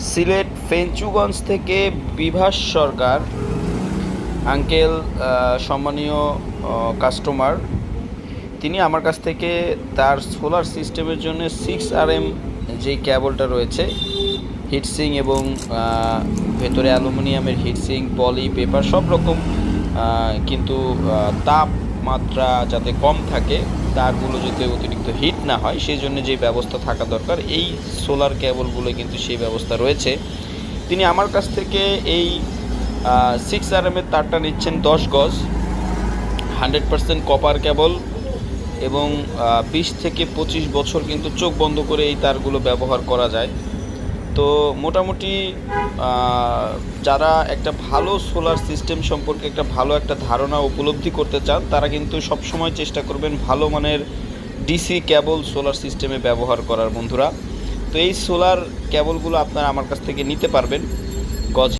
সিলেট ফেঞ্চুগঞ্জ থেকে বিভাস সরকার, আঙ্কেল সম্মানীয় কাস্টমার তিনি আমার কাছ থেকে তার সোলার সিস্টেমের জন্য সিক্স আর এম যেই ক্যাবলটা রয়েছে হিটসিং এবং ভেতরে অ্যালুমিনিয়ামের হিটসিং পলি পেপার সব রকম কিন্তু তাপমাত্রা যাতে কম থাকে, তারগুলো যাতে অতিরিক্ত হিট না হয় সেই জন্য যে ব্যবস্থা থাকা দরকার, এই সোলার কেবলগুলো কিন্তু সেই ব্যবস্থা রয়েছে। তিনি আমার কাছ থেকে এই সিক্স আর এমের তারটা নিচ্ছেন দশ গজ হান্ড্রেড পার্সেন্ট কপার কেবল এবং বিশ থেকে পঁচিশ বছর কিন্তু চোখ বন্ধ করে এই তারগুলো ব্যবহার করা যায়। তো মোটামুটি যারা একটা ভালো সোলার সিস্টেম সম্পর্কে একটা ভালো একটা ধারণা উপলব্ধি করতে চান, তারা কিন্তু সব সময় চেষ্টা করবেন ভালো মানের ডিসি ক্যাবল সোলার সিস্টেমে ব্যবহার করার বন্ধুরা। তো এই সোলার ক্যাবলগুলো আপনারা আমার কাছ থেকে নিতে পারবেন। গজ